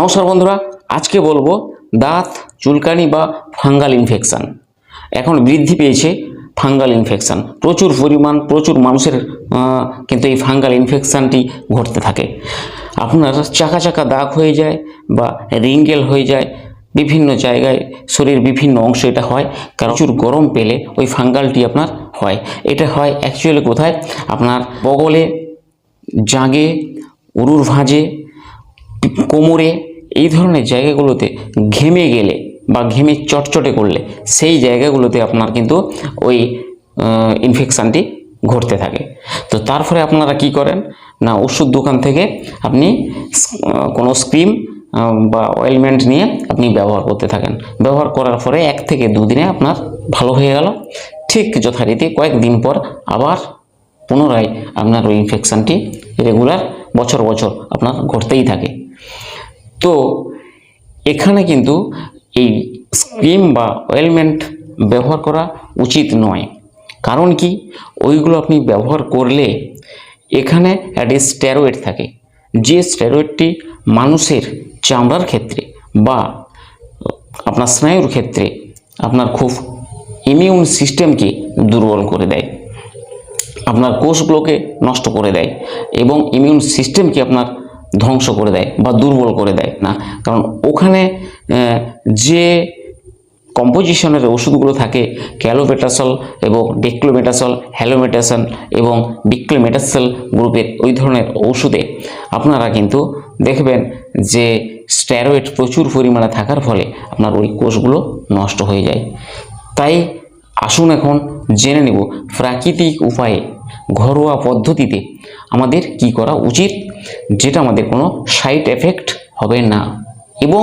নমস্কার বন্ধুরা, আজকে বলব দাঁত, চুলকানি বা ফাঙ্গাল ইনফেকশান এখন বৃদ্ধি পেয়েছে ফাঙ্গাল ইনফেকশান প্রচুর পরিমাণ, প্রচুর মানুষের কিন্তু এই ফাঙ্গাল ইনফেকশানটি ঘটতে থাকে। আপনার চাকা চাকা দাগ হয়ে যায় বা রিঙ্গেল হয়ে যায়, বিভিন্ন জায়গায় শরীরের বিভিন্ন অংশ এটা হয়, কারণ প্রচুর গরম পেলে ওই ফাঙ্গালটি আপনার হয়। এটা হয় অ্যাকচুয়ালি কোথায়? আপনার বগলে, জাগে, উরুর ভাঁজে কোমরে এই ধরনের জায়গাগুলোতে ঘেমে গেলে বা ঘেমে চটচটে করলে সেই জায়গাগুলোতে আপনার কিন্তু ওই ইনফেকশানটি ঘটতে থাকে। তো তারপরে আপনারা কি করেন? না, ওষুধ দোকান থেকে আপনি কোনো স্ক্রিম বা অয়েলমেন্ট নিয়ে আপনি ব্যবহার করতে থাকেন। ব্যবহার করার পরে এক থেকে দুদিনে আপনার ভালো হয়ে গেল। ঠিক যথারীতি কয়েকদিন পর আবার পুনরায় আপনার ওই ইনফেকশানটি রেগুলার বছর বছর আপনার ঘটতেই থাকে। তো এখানে কিন্তু এই স্ক্রিম বা অয়েলমেন্ট ব্যবহার করা উচিত নয়। কারণ কি? ওইগুলো আপনি ব্যবহার করলে এখানে একটি স্টেরয়েড থাকে। যে স্টেরয়েডটি মানুষের চামড়ার ক্ষেত্রে বা আপনার স্নায়ুর ক্ষেত্রে আপনার খুব ইমিউন সিস্টেমকে দুর্বল করে দেয়। আপনার কোষগুলোকে নষ্ট করে দেয় এবং ইমিউন সিস্টেমকে আপনার ধ্বংস করে দেয় বা দুর্বল করে দেয় না। কারণ ওখানে যে কম্পোজিশনের ওষুধগুলো থাকে ক্যালোবেটাসল এবং ডেক্লোমেটাসল, হ্যালোমেটাসন এবং ডিক্লোমেটাসল গ্রুপের ওই ধরনের ওষুধে আপনারা কিন্তু দেখবেন যে স্টেরয়েড প্রচুর পরিমাণে থাকার ফলে আপনার ওই কোষগুলো নষ্ট হয়ে যায়। তাই আসুন এখন জেনে নেব প্রাকৃতিক উপায়ে ঘরোয়া পদ্ধতিতে আমাদের কি করা উচিত যেটা আমাদের কোনো সাইড এফেক্ট হবে না এবং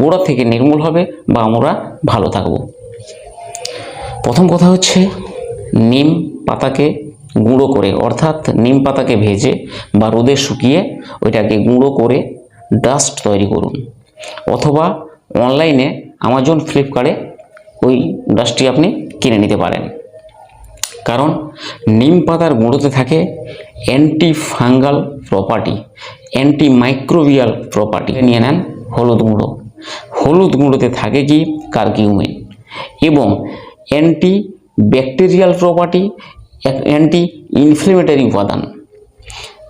গোড়া থেকে নির্মূল হবে বা আমরা ভালো থাকব। প্রথম কথা হচ্ছে নিম পাতাকে গুঁড়ো করে, অর্থাৎ নিম পাতাকে ভেজে বা রোদে শুকিয়ে ওইটাকে গুঁড়ো করে ডাস্ট তৈরি করুন। অথবা অনলাইনে আমাজন ফ্লিপকার্টে ওই ডাস্টটি আপনি কিনে নিতে পারেন। কারণ নিম পাতার গুঁড়োতে থাকে anti fungal property anti microbial property নিয়ে নেন হলুদ গুঁড়ো। হলুদ গুঁড়োতে থাকে কি? কার্কিউমিন এবং anti bacterial property anti inflammatory উপাদান।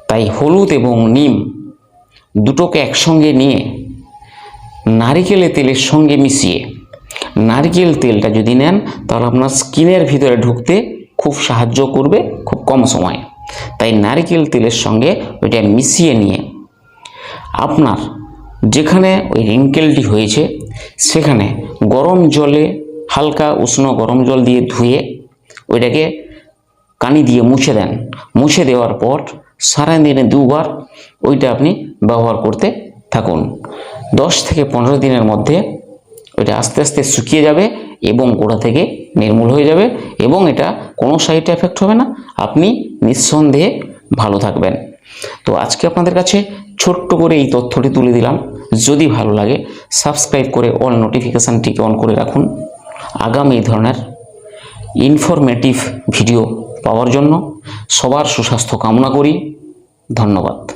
তাই হলুদ এবং নিম দুটোকে একসঙ্গে নিয়ে নারিকেলের তেলের সঙ্গে মিশিয়ে, নারকেল তেলটা যদি নেন তাহলে আপনার স্কিনের ভিতরে ঢুকতে খুব সাহায্য করবে খুব কম সময়ে। তাই নারকেল তেলের সঙ্গে ওইটা মিশিয়ে নিয়ে আপনার যেখানে ওই রিঙ্কেলটি হয়েছে, সেখানে গরম জলে, হালকা উষ্ণ গরম জল দিয়ে ধুয়ে ওইটাকে কানি দিয়ে মুছে দেন। মুছে দেওয়ার পর সারাদিনে দুবার ওইটা আপনি ব্যবহার করতে থাকুন। দশ থেকে পনেরো দিনের মধ্যে ওইটা আস্তে আস্তে শুকিয়ে যাবে এবং গোড়া থেকে নির্মূল হয়ে যাবে এবং এটা কোনো সাইড এফেক্ট হবে না। আপনি নিঃসন্দেহে ভালো থাকবেন। তো আজকে আপনাদের কাছে ছোট্ট করে এই তথ্যটি তুলে দিলাম। যদি ভালো লাগে সাবস্ক্রাইব করে অল নোটিফিকেশানটিকে অন করে রাখুন। আগামী এই ধরনের ইনফরমেটিভ ভিডিও পাওয়ার জন্য সবার সুস্বাস্থ্য কামনা করি। ধন্যবাদ।